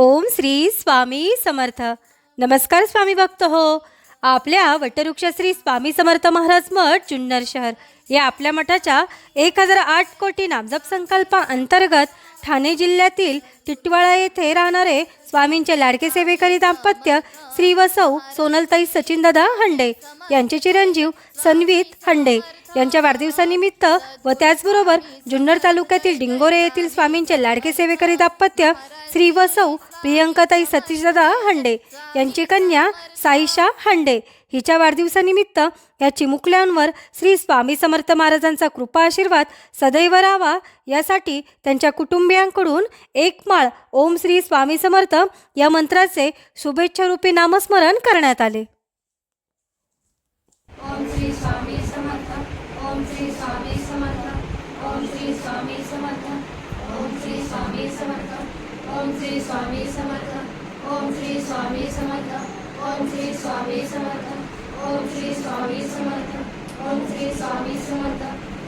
ओम श्री स्वामी समर्थ. नमस्कार स्वामी भक्त हो. आपल्या वटवृक्ष श्री स्वामी समर्थ महाराज मठ जुन्नर शहर या आपल्या मठाच्या एक हजार आठ कोटी नामजप संकल्पा अंतर्गत ठाणे जिल्ह्यातील टिटवाळा येथे राहणारे स्वामींचे लाडके सेवेकरी दाम्पत्य श्री व सौ सोनलताई सचिनदादा हंडे यांचे चिरंजीव सन्वित हंडे यांच्या वाढदिवसानिमित्त व त्याचबरोबर जुन्नर तालुक्यातील डिंगोरे येथील स्वामींचे लाडके सेवेकरी दाम्पत्य श्री व सौ प्रियंकाताई सतीशदादा हंडे यांची कन्या साईशा हंडे हिच्या वाढदिवसानिमित्त या चिमुकल्यांवर श्री स्वामी समर्थ महाराजांचा कृपा आशीर्वाद सदैव राहावा यासाठी त्यांच्या कुटुंबियांकडून एक माळ ओम श्री स्वामी समर्थ या मंत्राचे शुभेच्छारूपी नामस्मरण करण्यात आले ओम श्री स्वामी समर्थ ओम श्री स्वामी समर्थ ओम श्री स्वामी समर्थ ओम श्री स्वामी समर्थ ओम श्री स्वामी समर्थ ओम श्री स्वामी समर्थ ओम श्री स्वामी समर्थ ओम श्री स्वामी समर्थ ओम श्री स्वामी समर्थ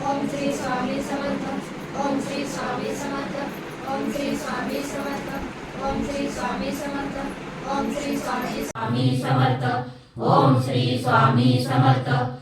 ओम श्री स्वामी समर्थ ओम श्री स्वामी समर्थ ओम श्री स्वामी समर्थ ओम श्री स्वामी समर्थ ओम श्री स्वामी स्वामी समर्थ ओम श्री स्वामी समर्थ